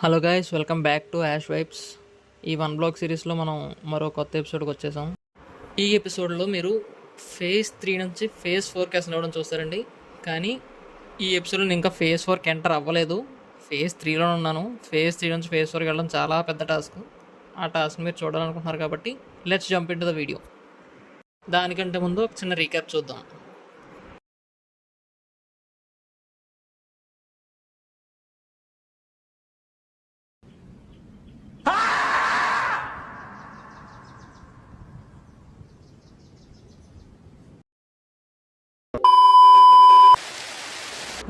Hello guys welcome back to ash vibes ఈ one block సిరీస్లో మనం మరో కొత్త ఎపిసోడ్కి వచ్చేసాం. ఈ ఎపిసోడ్లో మీరు ఫేజ్ త్రీ నుంచి ఫేజ్ ఫోర్కి అసలు అవ్వడం చూస్తారండి. కానీ ఈ ఎపిసోడ్లో ఇంకా ఫేజ్ ఫోర్కి ఎంటర్ అవ్వలేదు. ఫేజ్ త్రీలో ఉన్నాను. ఫేజ్ త్రీ నుంచి ఫేజ్ ఫోర్కి వెళ్ళడం చాలా పెద్ద టాస్క్ ఆ టాస్క్ మీరు చూడాలనుకుంటున్నారు కాబట్టి let's jump into the video దానికంటే ముందు ఒక చిన్న రీక్యాప్ చూద్దాం.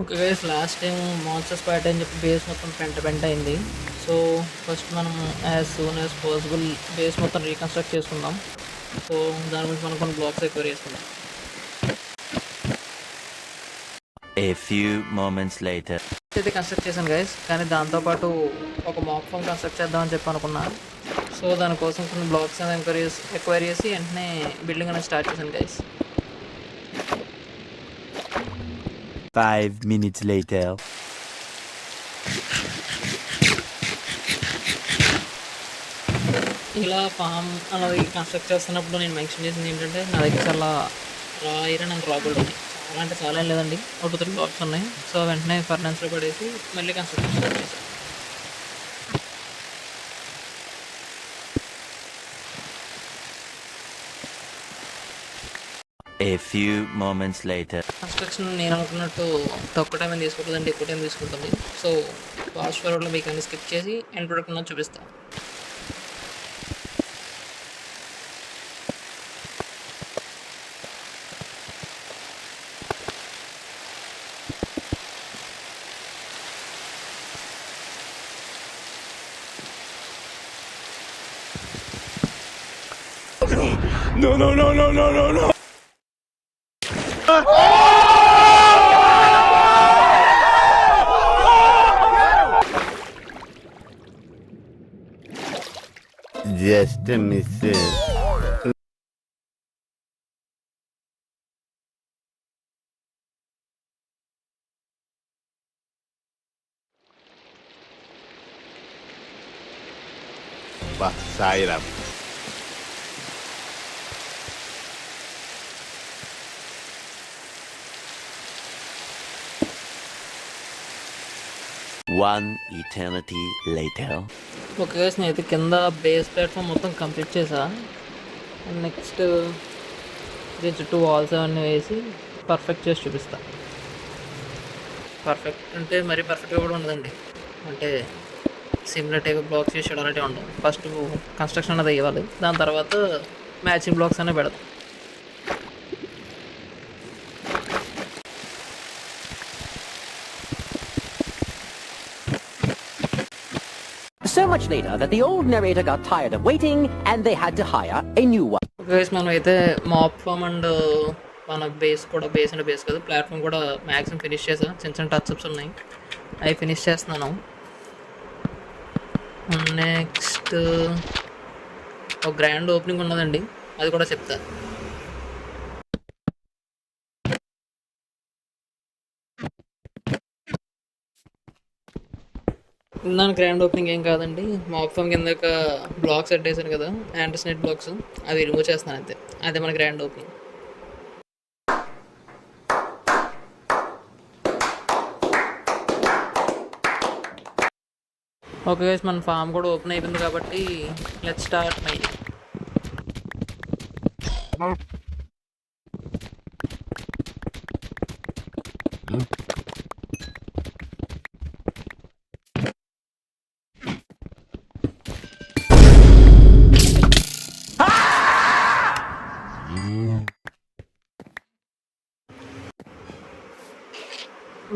Okay guys last time monsters bat అని చెప్పి బేస్ మొత్తం పెంట పెంట అయింది. సో ఫస్ట్ మనం as soon as possible base మొత్తం రీకన్స్ట్రక్ట్ చేసుకుందాం. సో దాని గురించి మనం కొన్ని బ్లాక్స్ ఎక్కువ చేసుకుందాం. A few moments later. అయితే కన్స్ట్రక్ట్ చేశాను గైస్ కానీ దాంతోపాటు ఒక మాక్ ఫామ్ కన్స్ట్రక్ట్ చేద్దామని చెప్పి అనుకున్నా. సో దానికోసం కొన్ని బ్లాక్స్ అనేది ఎక్వైరీ చేసి వెంటనే బిల్డింగ్ అనేది స్టార్ట్ చేశాను గైస్ Five minutes later. ఇలా ఫామ్ అలా కన్స్ట్రక్ట్ చేస్తున్నప్పుడు నేను మెన్షన్ చేసింది ఏంటంటే నా దగ్గర చాలా రా ఐరన్ అండ్ రా గోల్డ్ ఉన్నాయి. చాలా అంటే చాలా ఏం లేదండి. ఒక టూ త్రీ బాక్స్ ఉన్నాయి. సో వెంటనే ఫర్నెన్స్లో పడేసి మళ్ళీ కన్స్ట్రక్షన్ స్టార్ట్ చేశాను A few moments later. Construction నేను అనుకున్నట్టు తక్కువ టైం తీసుకుంటుందండి ఎక్కువ టైం తీసుకుంటుంది సో ఫాస్ట్ ఫార్వర్డ్లో మీకు అన్ని స్కిప్ చేసి ఎండ్ ప్రొడక్ట్ ఉన్నది చూపిస్తాను No, no, no, no, no, no, no. Beste Mrs. Bak One eternity later. Okay guys, అయితే కింద బేస్ ప్లాట్ఫామ్ మొత్తం కంప్లీట్ చేసా నెక్స్ట్ దీని చుట్టూ వాల్స్ అవన్నీ వేసి పర్ఫెక్ట్ చేసి చూపిస్తా. పర్ఫెక్ట్ అంటే మరీ పర్ఫెక్ట్గా కూడా ఉండదండి. అంటే సిమిలర్ టైప్ బ్లాక్స్ చేసి అలాంటివి ఉండవు. ఫస్ట్ కన్స్ట్రక్షన్ అనేది ఇవ్వాలి. దాని తర్వాత మ్యాచింగ్ బ్లాక్స్ అనే పెడతాం. So much later that the old narrator got tired of waiting and they had to hire a new one. Guys మనం అయితే మాప్ ఫామ్ అండ్ మన బేస్ కూడా బేస్ అండ్ బేస్ కాదు. ప్లాట్ఫామ్ కూడా మ్యాక్సిమం ఫినిష్ చేసాం. చిన్న చిన్న టచ్అప్స్ ఉన్నాయి. అవి ఫినిష్ చేస్తున్నాను. నెక్స్ట్ uh, ఒక గ్రాండ్ ఓపెనింగ్ ఉన్నదండి. అది కూడా చెప్తాను దాని గ్రాండ్ ఓపెనింగ్ ఏం కాదండి. మాక్ ఫామ్ కింద బ్లాక్స్ సెట్ కదా యాంటర్స్నెట్ బ్లాక్స్ అవి రిమూవ్ చేస్తాను అంతే. అదే మన గ్రాండ్ ఓపెనింగ్ ఓకే గైస్ మన ఫామ్ కూడా ఓపెన్ అయిపోయింది కాబట్టి లెట్ స్టార్ట్ మై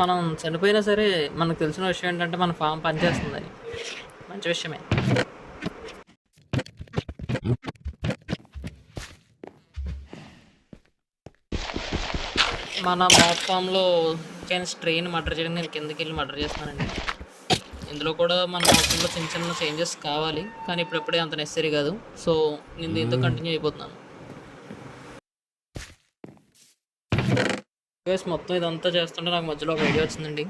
మనం చనిపోయినా సరే మనకు తెలిసిన విషయం ఏంటంటే మన ఫామ్ పనిచేస్తుందని మంచి విషయమే. మన మాప్ ఫామ్లో చిన్న స్ట్రెయిన్ మర్డర్ చేయడం నేను కిందకి వెళ్ళి మర్డర్ చేస్తానండి. ఇందులో కూడా మన మాపంలో చిన్న చిన్న చేంజెస్ కావాలి. కానీ ఇప్పుడప్పుడే అంత నెసరీ కాదు. సో నేను దీంతో కంటిన్యూ అయిపోతున్నాను. గైస్ మొత్తం ఇదంతా చేస్తుంటే నాకు మధ్యలో ఒక ఐడియా వచ్చిందండి.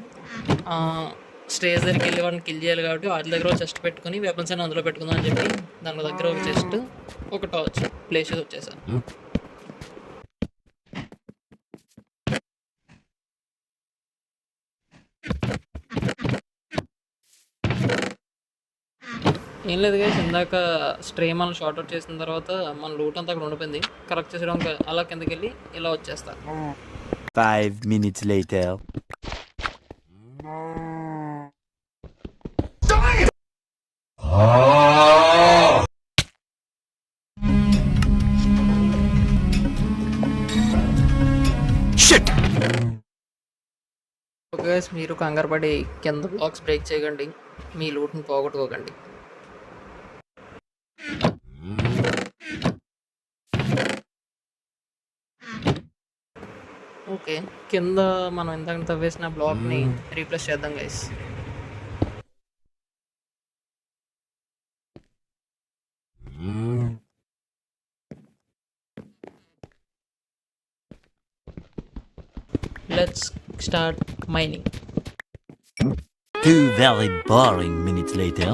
స్టేజ్ దగ్గరికి వెళ్ళి వాడిని కిల్ చేయాలి కాబట్టి వాటి దగ్గర చెస్ట్ పెట్టుకుని వెపన్స్ అని అందులో పెట్టుకుందాం అని చెప్పి దాని దగ్గర ఒక చెస్ట్ ఒక టార్చ్ ప్లేస్ వచ్చేసాను. ఏం లేదు కదా ఇందాక స్ట్రే మనం షార్ట్ అవుట్ చేసిన తర్వాత మన లూట్ అంతా అక్కడ ఉండిపోయింది. కరెక్ట్ చేసడం అలా కిందకి వెళ్ళి ఇలా వచ్చేస్తాను Five minutes later. guys, మీరు కంగారు పడి కింద బ్లాక్స్ బ్రేక్ చేయకండి మీ లూట్ని పోగొట్టుకోకండి. ఓకే కింద మనం ఇందాక తవ్వేసిన బ్లాక్ని రీప్లేస్ చేద్దాం guys let's start mining Two very boring minutes later.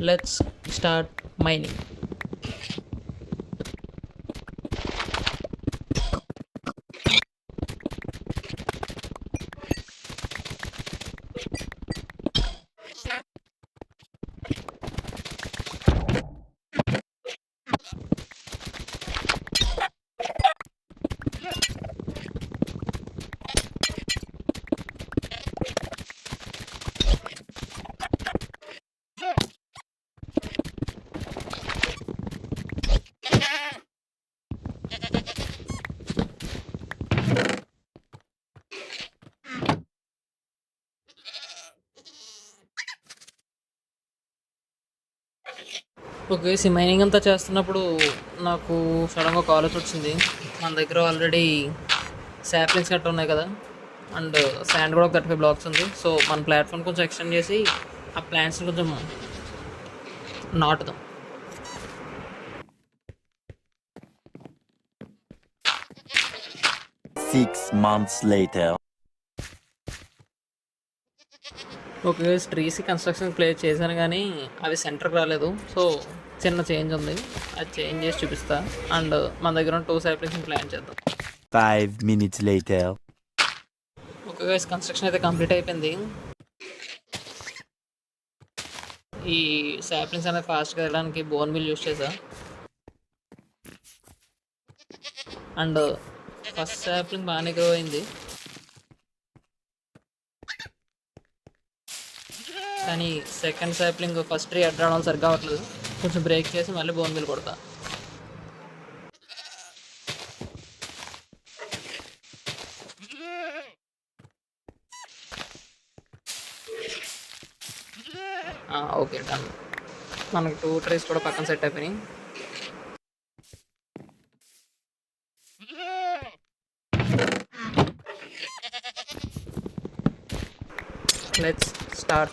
Let's start mining okay mining అంతా చేస్తున్నప్పుడు నాకు సడన్గా కాల్ వచ్చింది. మన దగ్గర ఆల్రెడీ శాప్లింగ్స్ గట్రా ఉన్నాయి కదా అండ్ శాండ్ కూడా ఒక థర్టీ ఫైవ్ బ్లాక్స్ ఉంది. సో మన ప్లాట్ఫామ్ కొంచెం ఎక్స్టెండ్ చేసి ఆ ప్లాంట్స్ కొంచెం నాటుదాం. Six months later. Okay trees construction play చేశాను కానీ అవి సెంటర్కి రాలేదు. సో చిన్న చేంజ్ ఉంది. అది చేంజ్ చేసి చూపిస్తా. అండ్ మన దగ్గర టూ శాప్లింగ్స్ ప్లాన్ చేద్దాం. Five minutes later. Okay guys construction అయితే కంప్లీట్ అయిపోయింది. ఈ సాప్లింగ్స్ అనేది ఫాస్ట్గా వెళ్ళడానికి బోన్ మిల్ యూస్ చేసా అండ్ ఫస్ట్ సాప్లింగ్ బాగానే గ్రో అయింది. కానీ సెకండ్ సాప్లింగ్ ఫస్ట్ ట్రీ అడ్డ రావడం సరిగ్గా అవ్వట్లేదు. కొంచెం బ్రేక్ చేసి మళ్ళీ బోన్ మిల్ కొడతా. ఓకే డన్ మనకు టూ ట్రీస్ కూడా పక్కన సెట్ అయిపోయినాయి. Let's start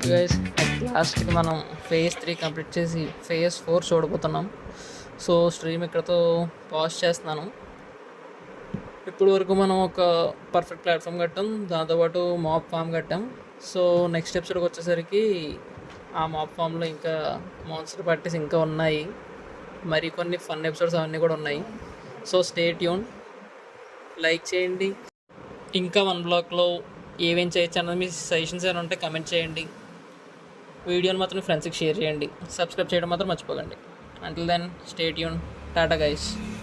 Okay guys లాస్ట్కి మనం ఫేజ్ త్రీ కంప్లీట్ చేసి ఫేజ్ ఫోర్ చూడబోతున్నాం. సో స్ట్రీమ్ ఇక్కడతో పాజ్ చేస్తున్నాను. ఇప్పుడు వరకు మనం ఒక పర్ఫెక్ట్ ప్లాట్ఫామ్ కట్టాం. దాంతోపాటు మాప్ ఫామ్ కట్టాం. సో నెక్స్ట్ ఎపిసోడ్కి వచ్చేసరికి ఆ మాప్ ఫామ్లో ఇంకా మాన్స్టర్ పార్టీస్ ఇంకా ఉన్నాయి. మరి కొన్ని ఫన్ ఎపిసోడ్స్ అవన్నీ కూడా ఉన్నాయి. సో స్టే ట్యూన్ లైక్ చేయండి. ఇంకా వన్ బ్లాక్లో ఏమేం చేయొచ్చు అన్నది మీ సజెషన్స్ ఏమైనా ఉంటే కమెంట్ చేయండి. వీడియోని మాత్రం ఫ్రెండ్స్కి షేర్ చేయండి. సబ్స్క్రైబ్ చేయడం మాత్రం మర్చిపోకండి. అంటిల్ దెన్ స్టేట్ యూన్ టాటా గైస్